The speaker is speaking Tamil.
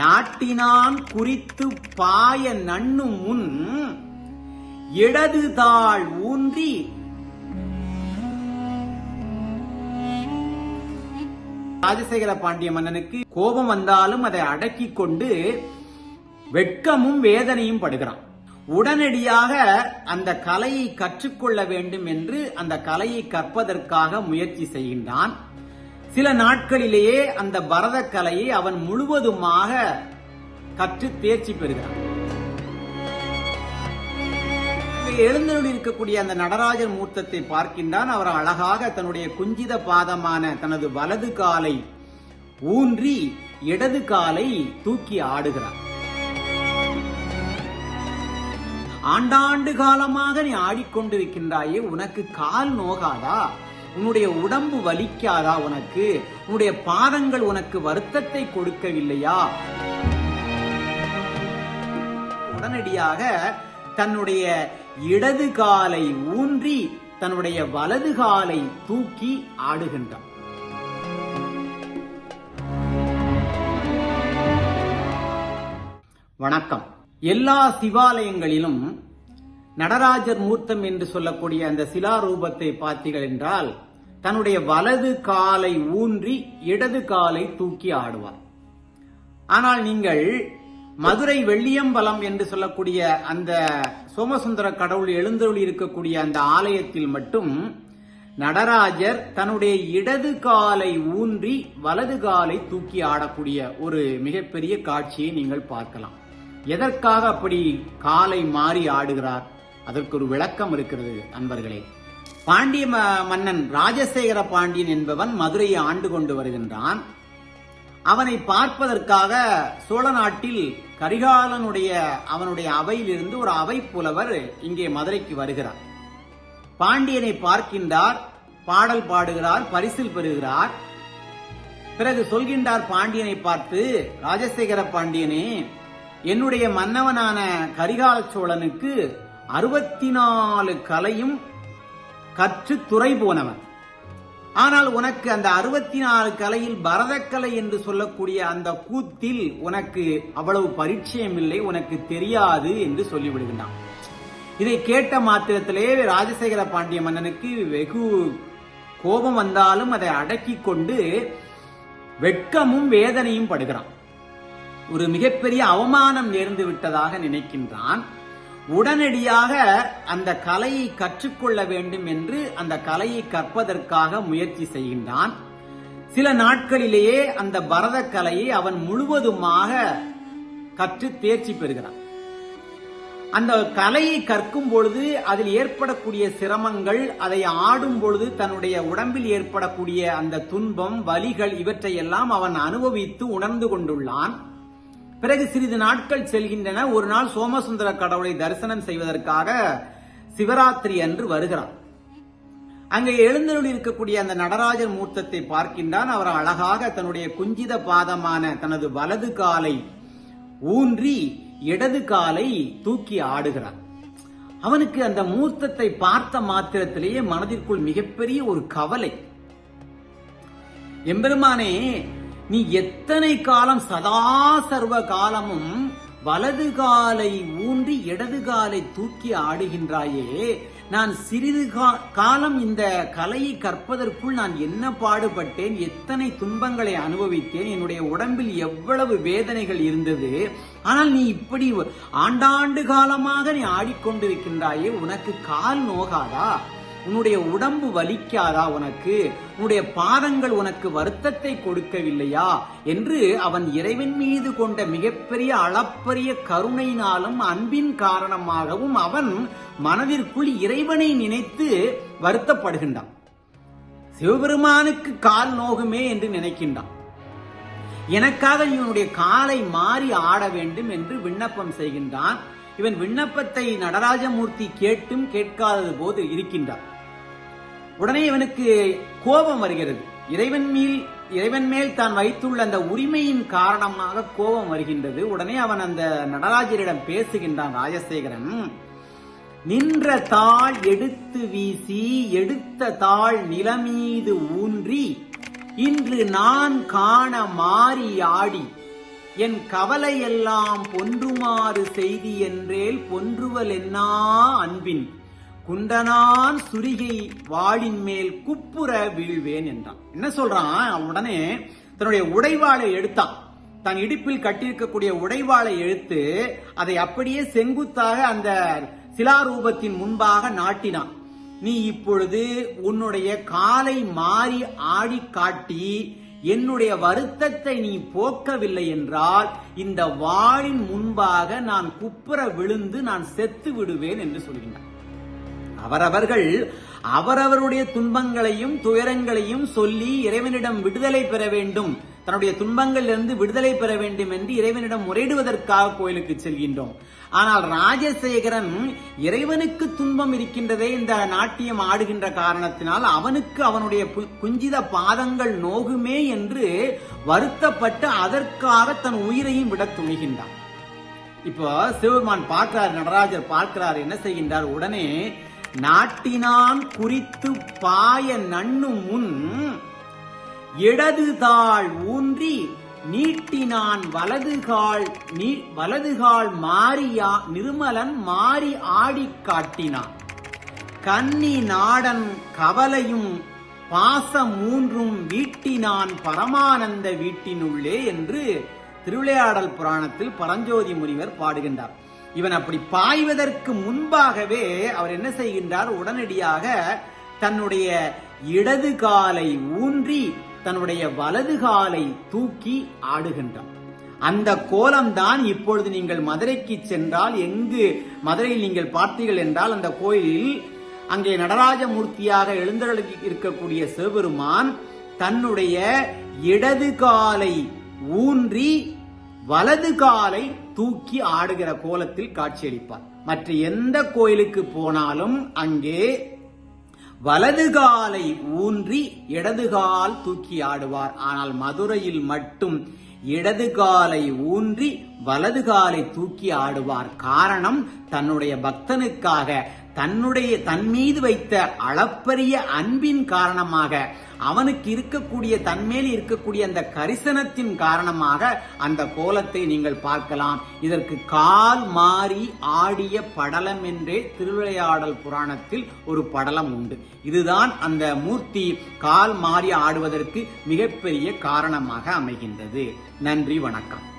நாட்டினான் குறித்து பாய நண்ணு முன் இடதுதாள் ஊன்றி ராஜசேகர பாண்டிய மன்னனுக்கு கோபம் வந்தாலும் அதை அடக்கி கொண்டு வெட்கமும் வேதனையும் படுகிறான். உடனடியாக அந்த கலையை கற்றுக்கொள்ள வேண்டும் என்று அந்த கலையை கற்பதற்காக முயற்சி செய்கின்றான். சில நாட்களிலேயே அந்த பரத கலையை அவன் முழுவதுமாக கற்று தேர்ச்சி பெறுகிறான். எழுந்தருள் இருக்கக்கூடிய அந்த நடராஜர் மூர்த்தத்தை பார்க்கின்றான். அவர் அழகாக தன்னுடைய குஞ்சித பாதமான தனது வலது காலை ஊன்றி இடது காலை தூக்கி ஆடுகிறார் ஆண்டாண்டு காலமாக நீ ஆடிக்கொண்டிருக்கின்றாயே உனக்கு கால் நோகாதா? உன்னுடைய உடம்பு வலிக்காதா உனக்கு? உன்னுடைய பாதங்கள் உனக்கு வருத்தத்தை கொடுக்கவில்லையா? உடனடியாக தன்னுடைய இடது காலை ஊன்றி தன்னுடைய வலது காலை தூக்கி ஆடுகின்றான். வணக்கம். எல்லா சிவாலயங்களிலும் நடராஜர் மூர்த்தம் என்று சொல்லக்கூடிய அந்த சிலா ரூபத்தை பார்த்தீர்கள் என்றால் தன்னுடைய வலது காலை ஊன்றி இடது காலை தூக்கி ஆடுவார். ஆனால் நீங்கள் மதுரை வெள்ளியம்பலம் என்று சொல்லக்கூடிய அந்த சோமசுந்தர கடவுள் எழுந்தருளி இருக்கக்கூடிய அந்த ஆலயத்தில் மட்டும் நடராஜர் தன்னுடைய இடது காலை ஊன்றி வலது காலை தூக்கி ஆடக்கூடிய ஒரு மிகப்பெரிய காட்சியை நீங்கள் பார்க்கலாம். எதற்காக அப்படி காலை மாறி ஆடுகிறார்? அதற்கு ஒரு விளக்கம் இருக்கிறது அன்பர்களே. பாண்டிய ம- மன்னன் ராஜசேகர பாண்டியன் என்பவன் மதுரையை ஆண்டு கொண்டு வருகின்றான். அவனை பார்ப்பதற்காக சோழ நாட்டில் கரிகாலனுடைய அவனுடைய அவையிலிருந்து ஒரு அவை புலவர் இங்கே மதுரைக்கு வருகிறார். பாண்டியனை பார்க்கின்றார் பாடல் பாடுகிறார் பரிசில் பெறுகிறார். பிறகு சொல்கின்றார் பாண்டியனை பார்த்து ராஜசேகர பாண்டியனே என்னுடைய மன்னவனான கரிகால சோழனுக்கு அறுபத்தி நாலு கலையும் கற்று துறை போனவன் ஆனால் உனக்கு அந்த அறுபத்தி நாலு கலையில் பரதக்கலை என்று சொல்லக்கூடிய அந்த கூத்தில் உனக்கு அவ்வளவு பரிச்சயம் இல்லை உனக்கு தெரியாது என்று சொல்லிவிடுகின்றான். இதை கேட்ட மாத்திரத்திலே ராஜசேகர பாண்டிய மன்னனுக்கு வெகு கோபம் வந்தாலும் அதை அடக்கி கொண்டு வெட்கமும் வேதனையும் படுகிறான். ஒரு மிகப்பெரிய அவமானம் நேர்ந்து விட்டதாக நினைக்கின்றான். உடனடியாக அந்த கலையை கற்றுக்கொள்ள வேண்டும் என்று அந்த கலையை கற்பதற்காக முயற்சி செய்கின்றான். சில நாட்களிலேயே அந்த பரத கலையை அவன் முழுவதுமாக கற்று தேர்ச்சி பெறுகிறான். அந்த கலையை கற்கும் பொழுது அதில் ஏற்படக்கூடிய சிரமங்கள் அதை ஆடும் பொழுது தன்னுடைய உடம்பில் ஏற்படக்கூடிய அந்த துன்பம் வலிகள் இவற்றையெல்லாம் அவன் அனுபவித்து உணர்ந்து கொண்டுள்ளான். பிறகு சிறிது நாட்கள் செல்கின்றன. ஒரு நாள் சோமசுந்தர கடவுளை தரிசனம் செய்வதற்காக சிவராத்திரி அன்று வருகிறான் அங்கே எழுந்தருள் இருக்கக்கூடிய அந்த நடராஜர் மூர்த்தத்தை பார்க்கின்றான். அவர் அழகாக தன்னுடைய குஞ்சித பாதமான தனது வலது காலை ஊன்றி இடது காலை தூக்கி ஆடுகிறார். அவனுக்கு அந்த மூர்த்தத்தை பார்த்த மாத்திரத்திலேயே மனதிற்குள் மிகப்பெரிய ஒரு கவலை. எம்பெருமானே நீ எத்தனை காலம் சதா சர்வ காலமும் வலது காலை ஊன்றி இடது காலை தூக்கி ஆடுகின்றாயே நான் சிறிது காலம் இந்த கலையை கற்பதற்குள் நான் என்ன பாடுபட்டேன் எத்தனை துன்பங்களை அனுபவித்தேன் என்னுடைய உடம்பில் எவ்வளவு வேதனைகள் இருந்தது ஆனால் நீ இப்படி ஆண்டாண்டு காலமாக நீ ஆடிக்கொண்டிருக்கின்றாயே உனக்கு கால் நோகாதா? உன்னுடைய உடம்பு வலிக்காதா உனக்கு? உன்னுடைய பாதங்கள் உனக்கு வருத்தத்தை கொடுக்கவில்லையா? என்று அவன் இறைவன் மீது கொண்ட மிகப்பெரிய அளப்பரிய கருணையினாலும் அன்பின் காரணமாகவும் அவன் மனதிற்குள் இறைவனை நினைத்து வருத்தப்படுகின்றான். சிவபெருமானுக்கு கால் நோகுமே என்று நினைக்கின்றான். எனக்காக இவனுடைய காலை மாறி ஆட வேண்டும் என்று விண்ணப்பம் செய்கின்றான். இவன் விண்ணப்பத்தை நடராஜமூர்த்தி கேட்டும் கேட்காதது போது இருக்கின்றான். உடனே இவனுக்கு கோபம் வருகிறது. இறைவன் மேல் இறைவன் மேல் தான் வைத்துள்ள அந்த உரிமையின் காரணமாக கோபம் வருகின்றது. உடனே அவன் அந்த நடராஜரிடம் பேசுகின்றான் ராஜசேகரன் நின்ற தாள் எடுத்து வீசி எடுத்த தாள் நிலமீது ஊன்றி இன்று நான் காண மாறி ஆடி என் கவலையெல்லாம் பொன்றுமாறு செய்தி என்றேல் பொன்றுவல் என்னா அன்பின்? குண்டனான் சுரிகை வாளின் மேல் குப்புற வீழ்வேன் என்றான். என்ன சொல்றான்? உடனே தன்னுடைய உடைவாளை எடுத்தான். தன் இடுப்பில் கட்டியிருக்கக்கூடிய உடைவாளை எடுத்து அதை அப்படியே செங்குத்தாக அந்த சிலாரூபத்தின் முன்பாக நாட்டினான். நீ இப்பொழுது உன்னுடைய காலை மாறி ஆடி காட்டி என்னுடைய வருத்தத்தை நீ போக்கவில்லை என்றால் இந்த வாளின் முன்பாக நான் குப்புற விழுந்து நான் செத்து விடுவேன் என்று சொல்கின்றான். அவரவர்கள் அவரவருடைய துன்பங்களையும் துயரங்களையும் சொல்லி இறைவனிடம் விடுதலை பெற வேண்டும். தன்னுடைய துன்பங்களிலிருந்து விடுதலை பெற வேண்டும் என்று இறைவனிடம் முறையிடுவதற்காக கோயிலுக்கு செல்கின்றோம். ஆனால் ராஜசேகரன் இறைவனுக்கு துன்பம் இருக்கின்றதே இந்த நாட்டியம் ஆடுகின்ற காரணத்தினால் அவனுக்கு அவனுடைய பு- குஞ்சித பாதங்கள் நோகுமே என்று வருத்தப்பட்டு அதற்காக தன் உயிரையும் விட துணிகின்றான். இப்போ சிவபெருமான் பார்க்கிறார் நடராஜர் பார்க்கிறார் என்ன செய்கின்றார்? உடனே நாட்டினான் குறித்து பாய நண்ணும் முன் இடதுதாள் ஊன்றி நீட்டினான் வலதுகால் நீ வலதுகால் மாறியா நிர்மலன் மாறி ஆடிக் காட்டினான். கன்னி நாடன் கவலையும் பாசம் மூன்றும் வீட்டினான் பரமானந்த வீட்டினுள்ளே என்று திருவிளையாடல் புராணத்தில் பரஞ்சோதி முனிவர் பாடுகின்றார். இவன் அப்படி பாய்வதற்கு முன்பாகவே அவர் என்ன செய்கின்றார்? உடனடியாக தன்னுடைய இடது காலை ஊன்றி தன்னுடைய வலது காலை தூக்கி ஆடுகின்றான். அந்த கோலம்தான் இப்பொழுது நீங்கள் மதுரைக்கு சென்றால் எங்கு மதுரையில் நீங்கள் பார்த்தீர்கள் என்றால் அந்த கோயிலில் அங்கே நடராஜமூர்த்தியாக எழுந்தருளி இருக்கக்கூடிய சிவபெருமான் தன்னுடைய இடது காலை ஊன்றி வலது காலை தூக்கி ஆடுகிற கோலத்தில் காட்சியளிப்பார். மற்ற எந்த கோயிலுக்கு போனாலும் அங்கே வலது காலை ஊன்றி இடது கால் தூக்கி ஆடுவார். ஆனால் மதுரையில் மட்டும் இடது காலை ஊன்றி வலது காலை தூக்கி ஆடுவார். காரணம் தன்னுடைய பக்தனுக்காக தன்னுடைய தன் மீது வைத்த அளப்பரிய அன்பின் காரணமாக அவனுக்கு இருக்கக்கூடிய தன்மேல் இருக்கக்கூடிய அந்த கரிசனத்தின் காரணமாக அந்த கோலத்தை நீங்கள் பார்க்கலாம். இதற்கு கால் மாறி ஆடிய படலம் என்றே திருவிளையாடல் புராணத்தில் ஒரு படலம் உண்டு. இதுதான் அந்த மூர்த்தி கால் மாறி ஆடுவதற்கு மிகப்பெரிய காரணமாக அமைகின்றது. நன்றி வணக்கம்.